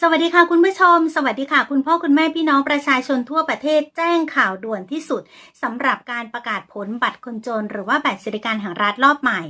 สวัสดีค่ะคุณผู้ชม สวัสดีค่ะ คุณพ่อคุณแม่พี่น้องประชาชนทั่วประเทศแจ้งข่าวด่วนที่สุดสำหรับการประกาศผลบัตรคนจน หรือว่าบัตรสวัสดิการแห่งรัฐรอบใหม่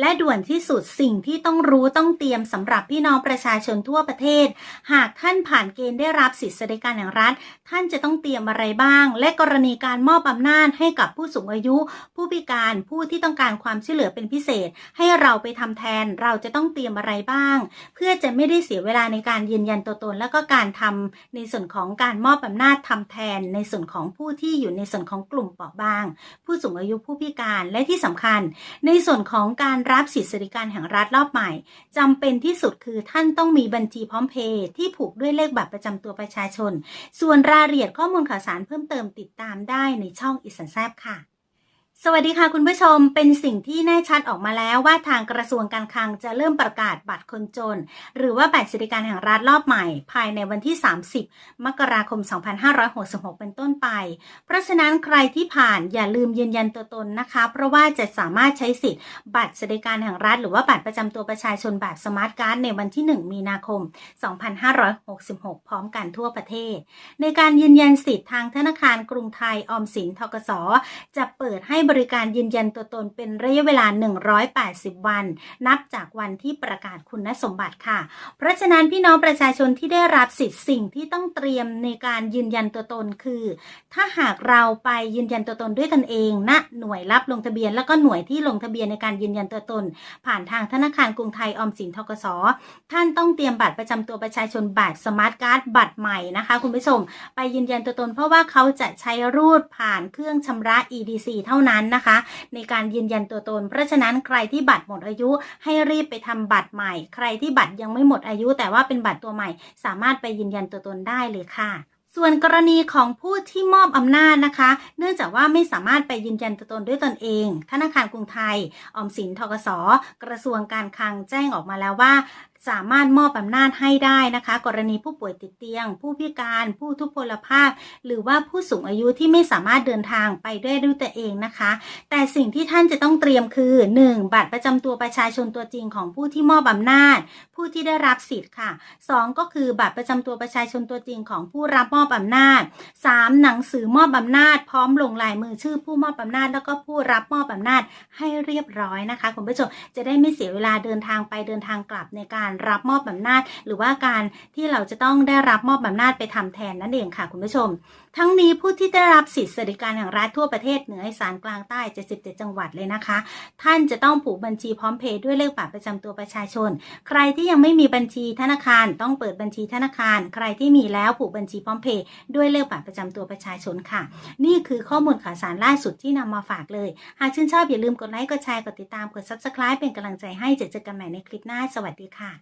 และด่วนที่สุดสิ่งที่ต้องรู้ต้องเตรียมสำหรับพี่น้องประชาชนทั่วประเทศ หากท่านผ่านเกณฑ์ได้รับสิทธิสวัสดิการแห่งรัฐ ท่านจะต้องเตรียมอะไรบ้าง และกรณีการมอบอำนาจให้กับผู้สูงอายุ ผู้พิการผู้ที่ต้องการความช่วยเหลือเป็นพิเศษ ให้เราไปทำแทนเราจะต้องเตรียมอะไรบ้าง เพื่อจะไม่ได้เสียเวลาในการยืนยันตัวตน แล้วก็การทำในส่วนของการมอบอำนาจทำแทน ในส่วนของผู้ที่อยู่ในส่วนของกลุ่มเปราะบาง ผู้สูงอายุผู้พิการและที่สำคัญ ในส่วนของการรับสิทธิสวัสดิการแห่งรัฐรอบใหม่จำเป็นที่สุดคือท่านต้องมีบัญชีพร้อมเพย์ที่ผูกด้วยเลขบัตรประจำตัวประชาชน ส่วนรายละเอียดข้อมูลข่าวสารเพิ่มเติมติดตามได้ในช่องอิสันแซบค่ะ สวัสดีค่ะคุณผู้ชมเป็นสิ่งที่แน่ชัดออกมาแล้วว่าทางกระทรวงการคลังจะเริ่มประกาศบัตรคนจน หรือว่าบัตรสวัสดิการแห่งรัฐรอบใหม่ ภายในวันที่ 30 มกราคม 2566 เป็นต้นไป เพราะฉะนั้นใครที่ผ่านอย่าลืมยืนยันตัวตนนะคะ เพราะว่าจะสามารถใช้สิทธิ์ บัตรสวัสดิการแห่งรัฐ หรือว่าบัตรประจำตัวประชาชนแบบสมาร์ทการ์ดในวันที่ 1 มีนาคม 2566 พร้อมกันทั่วประเทศ ในการยืนยันสิทธิ์ทางธนาคารกรุงไทยออมสินทกสจะเปิดให้บริการยืนยันตัวตนเป็นระยะเวลา 180 วัน นับจากวันที่ประกาศคุณสมบัติค่ะ เพราะฉะนั้นพี่น้องประชาชนที่ได้รับสิทธิ์สิ่งที่ต้องเตรียมในการยืนยันตัวตนคือ ถ้าหากเราไปยืนยันตัวตนด้วยกันเองณหน่วยรับลงทะเบียน แล้วก็หน่วยที่ลงทะเบียนในการยืนยันตัวตน ผ่านทางธนาคารกรุงไทยออมสินทกสท่านต้องเตรียมบัตรประจำตัวประชาชนบัตรสมาร์ทการ์ดบัตรใหม่นะคะคุณผู้ชม ไปยืนยันตัวตน เพราะว่าเขาจะใช้รูดผ่านเครื่องชำระ EDC เท่านั้นนะคะ ในการยืนยันตัวตน เพราะฉะนั้นใครที่บัตรหมดอายุให้รีบไปทำบัตรใหม่ ใครที่บัตรยังไม่หมดอายุ แต่ว่าเป็นบัตรตัวใหม่ สามารถไปยืนยันตัวตนได้เลยค่ะส่วนกรณีของผู้ที่มอบอำนาจนะคะ เนื่องจากว่าไม่สามารถไปยืนยันตัวตนด้วยตนเอง ธนาคารกรุงไทย ออมสินทกส กระทรวงการคลังแจ้งออกมาแล้วว่า สามารถมอบอำนาจให้ได้นะคะ กรณีผู้ป่วยติดเตียง ผู้พิการ ผู้ทุพพลภาพ หรือว่าผู้สูงอายุที่ไม่สามารถเดินทางไปได้ด้วยตัวเองนะคะ แต่สิ่งที่ท่านจะต้องเตรียมคือ 1. บัตรประจำตัวประชาชนตัวจริงของผู้ที่มอบอำนาจ ผู้ที่ได้รับสิทธิ์ค่ะ 2. ก็คือบัตรประจำตัวประชาชนตัวจริงของผู้รับมอบอำนาจ 3. หนังสือมอบอำนาจ พร้อมลงลายมือชื่อผู้มอบอำนาจ แล้วก็ผู้รับมอบอำนาจให้เรียบร้อยนะคะคุณผู้ชมจะได้ไม่เสียเวลาเดินทางไปเดินทางกลับในการรับมอบอำนาจ หรือว่าการที่เราจะต้องได้รับมอบอำนาจไปทำแทนนั่นเองค่ะคุณผู้ชม ทั้งนี้ผู้ที่ได้รับสิทธิสวัสดิการแห่งรัฐทั่วประเทศเหนืออีสานกลางใต้ 77 จังหวัดเลยนะคะ ท่านจะต้องผูกบัญชีพร้อมเพย์ด้วยเลขบัตรประจำตัวประชาชน ใครที่ยังไม่มีบัญชีธนาคารต้องเปิดบัญชีธนาคาร ใครที่มีแล้วผูกบัญชีพร้อมเพย์ด้วยเลขบัตรประจำตัวประชาชนค่ะ นี่คือข้อมูลข่าวสารล่าสุดที่นำมาฝากเลย หากชื่นชอบอย่าลืมกดไลค์กดแชร์กดติดตามกด subscribe เป็นกำลังใจให้เจอเจอกันใหม่ในคลิปหน้า สวัสดีค่ะ